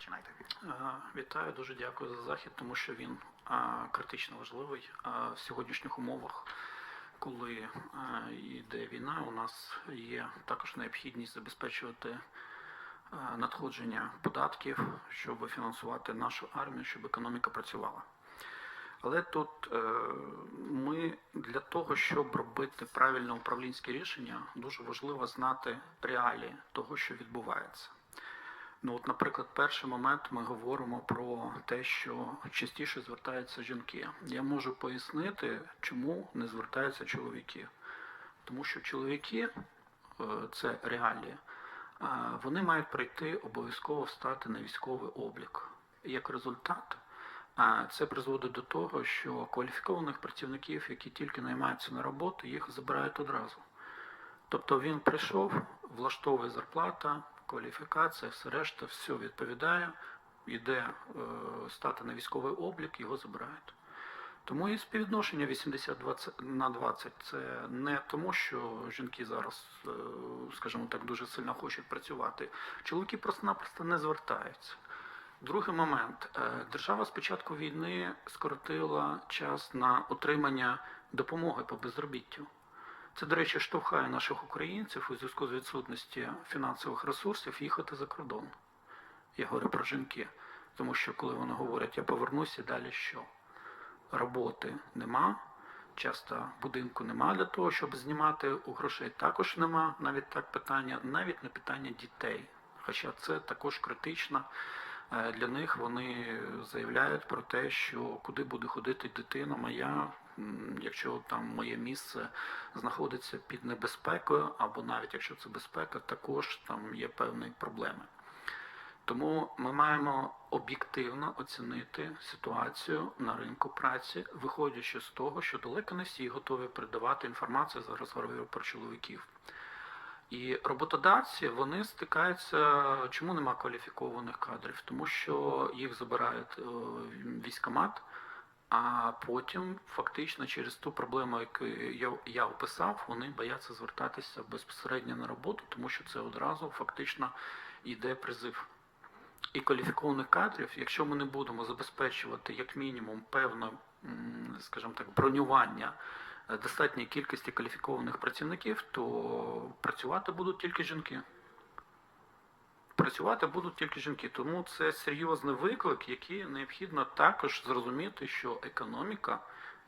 починайте. Вітаю, дуже дякую за захід, тому що він критично важливий в сьогоднішніх умовах, коли йде війна. У нас є також необхідність забезпечувати надходження податків, щоб фінансувати нашу армію, щоб економіка працювала. Але тут е, ми для того, щоб робити правильне управлінське рішення, дуже важливо знати реалії того, що відбувається. Ну, от, наприклад, перший момент ми говоримо про те, що частіше звертаються жінки. Я можу пояснити, чому не звертаються чоловіки. Тому що чоловіки е, це реалії, е, вони мають прийти обов'язково встати на військовий облік. Як результат, е, це призводить до того, що кваліфікованих працівників, які тільки наймаються на роботу, їх забирають одразу. Тобто він прийшов, влаштовує зарплата, кваліфікація, все решта, все відповідає, йде е, стати на військовий облік, його забирають. Тому і співвідношення 80 20 на 20 це не тому, що жінки зараз, е, скажімо так, дуже сильно хочуть працювати. Чоловіки просто-напросто не звертаються. Другий момент. Е, Держава з початку війни скоротила час на отримання допомоги по безробіттю. Це, до речі, штовхає наших українців у зв'язку з відсутності фінансових ресурсів їхати за кордон. Я говорю про жінки. Тому що коли вони говорять, я повернуся, далі що? Роботи нема, часто будинку нема для того, щоб знімати у грошей також нема. Навіть так питання, навіть не питання дітей. Хоча це також критично. Е, Для них вони заявляють про те, що куди буде ходити дитина моя, якщо там моє місце знаходиться під небезпекою, або навіть якщо це безпека, також там є певні проблеми. Тому ми маємо об'єктивно оцінити ситуацію на ринку праці, виходячи з того, що далеко не всі готові передавати інформацію зараз говорю про чоловіків. І роботодавці вони стикаються, чому нема кваліфікованих кадрів? Тому що їх забирають е, в військкомат, а потім фактично через ту проблему, яку я, я описав, вони бояться звертатися безпосередньо на роботу, тому що це одразу фактично йде призив. І кваліфікованих кадрів, якщо ми не будемо забезпечувати як мінімум певне, скажімо так, бронювання е, достатньої кількості кваліфікованих працівників, то працювати будуть тільки жінки. Працювати будуть тільки жінки. Тому це серйозний виклик, який необхідно також зрозуміти, що економіка,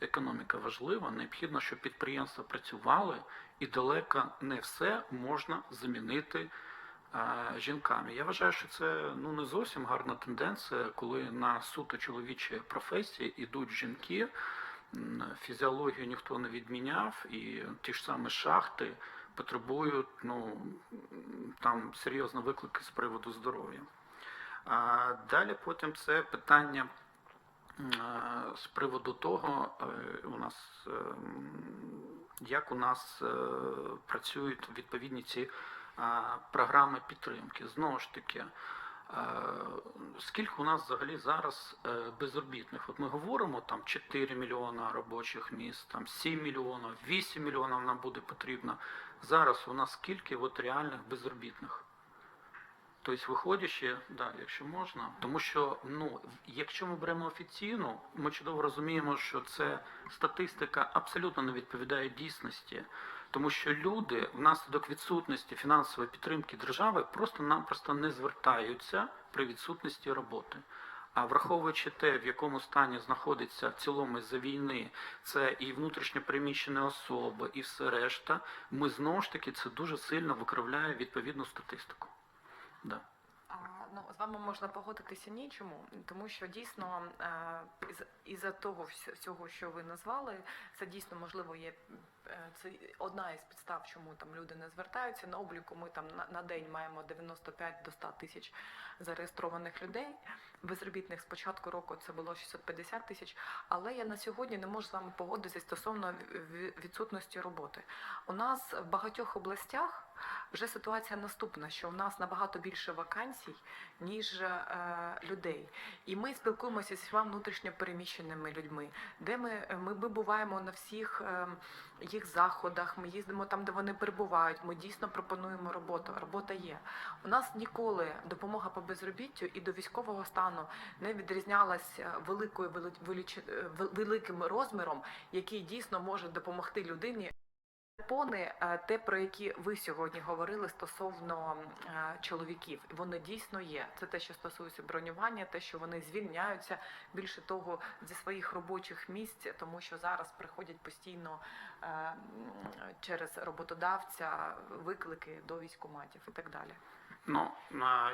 економіка важлива, необхідно, щоб підприємства працювали, і далеко не все можна замінити е, жінками. Я вважаю, що це ну не зовсім гарна тенденція, коли на суто чоловічі професії йдуть жінки. Фізіологію ніхто не відміняв, і ті ж самі шахти потребують ну, там серйозні виклики з приводу здоров'я. А далі потім це питання з приводу того, е, у нас, е, як у нас е, працюють відповідні ці програми підтримки. Знову ж таки, Скільки у нас взагалі зараз е, безробітних? От ми говоримо там 4 мільйона робочих місць, там 7 мільйонів, 8 мільйонів нам буде потрібно. Зараз у нас скільки от реальних безробітних? Тобто, виходячи, да, якщо можна, тому що ну, якщо ми беремо офіційну, ми чудово розуміємо, що це статистика абсолютно не відповідає дійсності, тому що люди внаслідок відсутності фінансової підтримки держави просто-напросто не звертаються при відсутності роботи. А враховуючи те, в якому стані знаходиться в цілому за війни, це і внутрішньо переміщені особи, і все решта, ми знову ж таки це дуже сильно викривляє відповідну статистику. Да. Ну, з вами можна погодитися ні. Чому? Тому що дійсно е, із, із-за того всього, що ви назвали, це дійсно можливо є е, це одна із підстав, чому там люди не звертаються. На обліку ми там на, день маємо 95 до 100 тисяч зареєстрованих людей. Безробітних з початку року це було 650 тисяч. Але я на сьогодні не можу з вами погодитися стосовно відсутності роботи. У нас в багатьох областях Вже ситуація наступна, що у нас набагато більше вакансій, ніж е, людей. І ми спілкуємося зі всіма внутрішньо переміщеними людьми, де ми, ми, ми буваємо на всіх е, їх заходах, ми їздимо там, де вони перебувають. Ми дійсно пропонуємо роботу. Робота є. У нас ніколи допомога по безробіттю і до військового стану не відрізнялася великою е, великим розміром, який дійсно може допомогти людині. Пони, е, те, про які ви сьогодні говорили стосовно е, чоловіків, вони дійсно є. Це те, що стосується бронювання, те, що вони звільняються більше того зі своїх робочих місць, тому що зараз приходять постійно е, через роботодавця виклики до військкоматів і так далі. Ну,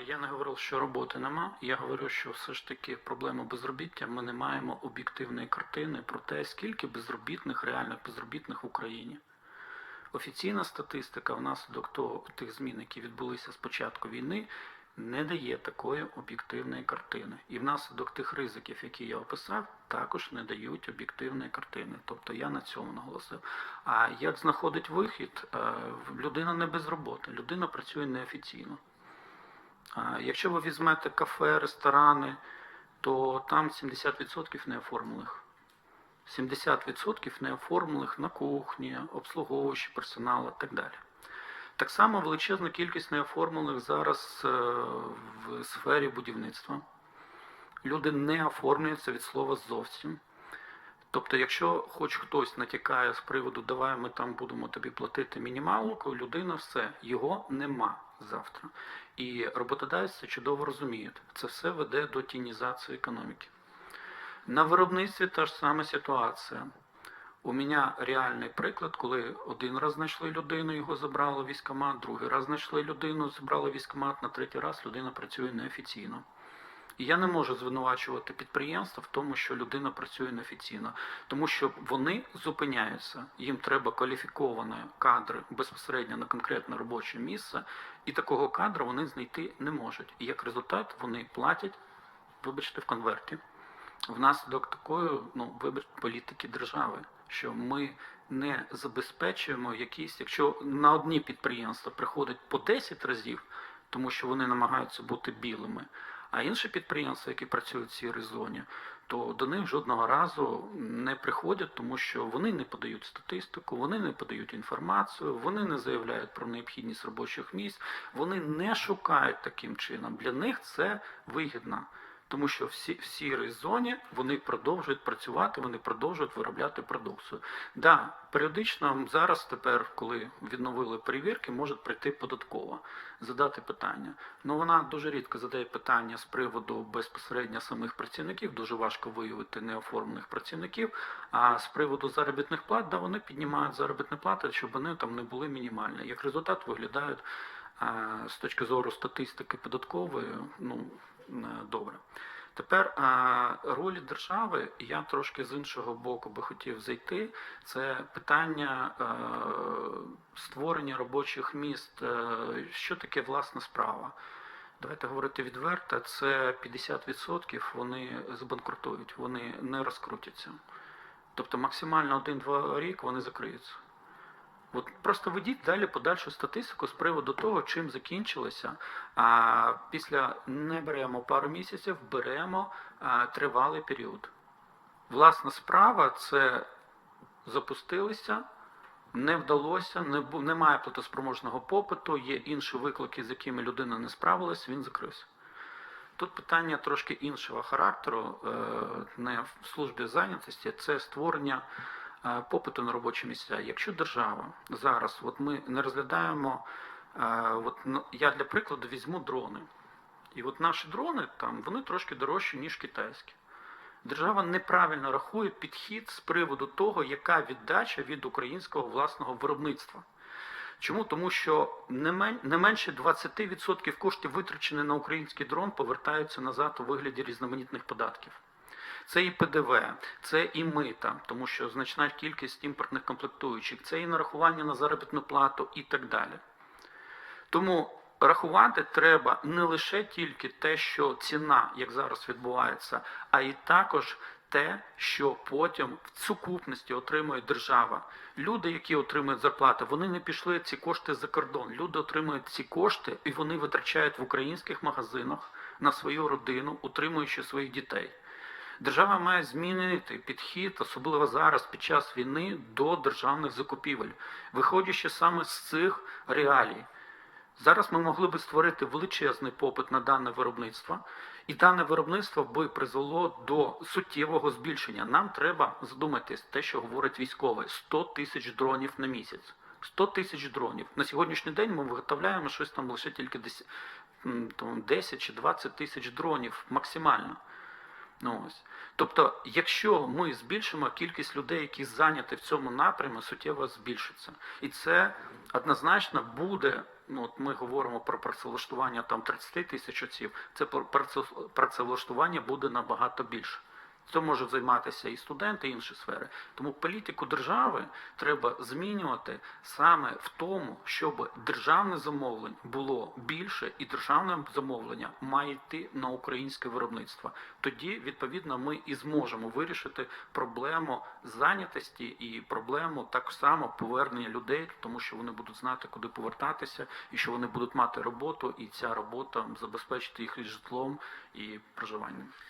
я не говорив, що роботи нема. Я говорю, що все ж таки проблема безробіття. Ми не маємо об'єктивної картини про те, скільки безробітних, реальних безробітних в Україні. Офіційна статистика внаслідок того, тих змін, які відбулися з початку війни, не дає такої об'єктивної картини. І внаслідок тих ризиків, які я описав, також не дають об'єктивної картини. Тобто я на цьому наголосив. А як знаходить вихід, Е, людина не без роботи, людина працює неофіційно. Якщо ви візьмете кафе, ресторани, то там 70% неоформлених. 70% неоформлених на кухні, обслуговуючий персонал і так далі. Так само величезна кількість неоформлених зараз е, в сфері будівництва. Люди не оформлюються від слова зовсім. Тобто, якщо хоч хтось натякає з приводу давай ми там будемо тобі платити мінімалку, людина все, його нема завтра. І роботодавці чудово розуміють. Це все веде до тінізації економіки. На виробництві та ж сама ситуація. У мене реальний приклад, коли один раз знайшли людину, його забрали в військкомат, другий раз знайшли людину, забрали в військкомат, на третій раз людина працює неофіційно. І я не можу звинувачувати підприємство в тому, що людина працює неофіційно, тому що вони зупиняються. Їм треба кваліфіковані кадри безпосередньо на конкретне робоче місце, і такого кадра вони знайти не можуть. І як результат вони платять, вибачте, в конверті. Внаслідок такої, ну, вибач, політики держави, що ми не забезпечуємо якісь, якщо на одні підприємства приходить по 10 разів, тому що вони намагаються бути білими. А інші підприємства, які працюють в сірій зоні, то до них жодного разу не приходять, тому що вони не подають статистику, вони не подають інформацію, вони не заявляють про необхідність робочих місць, вони не шукають таким чином. Для них це вигідно. Тому що всі в сірій зоні вони продовжують працювати, вони продовжують виробляти продукцію. Да, періодично зараз, тепер, коли відновили перевірки, може прийти податкова, задати питання. Ну вона дуже рідко задає питання з приводу безпосередньо самих працівників. Дуже важко виявити неоформлених працівників. А з приводу заробітних плат, да, вони піднімають заробітні плати, щоб вони там не були мінімальні. Як результат виглядають з точки зору статистики податкової, ну добре. Тепер а, ролі держави я трошки з іншого боку би хотів зайти. Це питання е, створення робочих міст. Е, що таке власна справа? Давайте говорити відверто, це 50% вони збанкрутують, вони не розкрутяться. Тобто максимально один-два рік вони закриються. От просто ведіть далі подальшу статистику з приводу того, чим закінчилося. А після не беремо пару місяців, беремо а, тривалий період. Власна справа це запустилися, не вдалося, не немає платоспроможного попиту, є інші виклики, з якими людина не справилась, він закрився. Тут питання трошки іншого характеру, е, не в службі зайнятості, це створення попиту на робочі місця. Якщо держава зараз, от ми не розглядаємо, е, от, ну, я для прикладу візьму дрони. І от наші дрони там вони трошки дорожчі, ніж китайські. Держава неправильно рахує підхід з приводу того, яка віддача від українського власного виробництва. Чому? Тому що не, менше 20% коштів, витрачені на український дрон, повертаються назад у вигляді різноманітних податків. Це і ПДВ, це і мита, тому що значна кількість імпортних комплектуючих, це і нарахування на заробітну плату і так далі. Тому рахувати треба не лише тільки те, що ціна, як зараз відбувається, а і також те, що потім в сукупності отримує держава. Люди, які отримують зарплати, вони не пішли ці кошти за кордон. Люди отримують ці кошти і вони витрачають в українських магазинах на свою родину, утримуючи своїх дітей. Держава має змінити підхід, особливо зараз під час війни, до державних закупівель, виходячи саме з цих реалій. Зараз ми могли би створити величезний попит на дане виробництво, і дане виробництво би призвело до суттєвого збільшення. Нам треба задуматись те, що говорить військовий: 100 тисяч дронів на місяць. 100 тисяч дронів. На сьогоднішній день ми виготовляємо щось там лише тільки 10, 10 чи 20 тисяч дронів максимально. Ну, ось. Тобто, якщо ми збільшимо кількість людей, які зайняті в цьому напрямі, суттєво збільшиться. І це однозначно буде. Ну, от ми говоримо про працевлаштування там 30 тисяч осіб, це працевлаштування буде набагато більше. Це можуть займатися і студенти, і інші сфери. Тому політику держави треба змінювати саме в тому, щоб державне замовлення було більше, і державне замовлення має йти на українське виробництво. Тоді, відповідно, ми і зможемо вирішити проблему зайнятості і проблему так само повернення людей, тому що вони будуть знати, куди повертатися, і що вони будуть мати роботу, і ця робота забезпечить їх житлом і проживанням.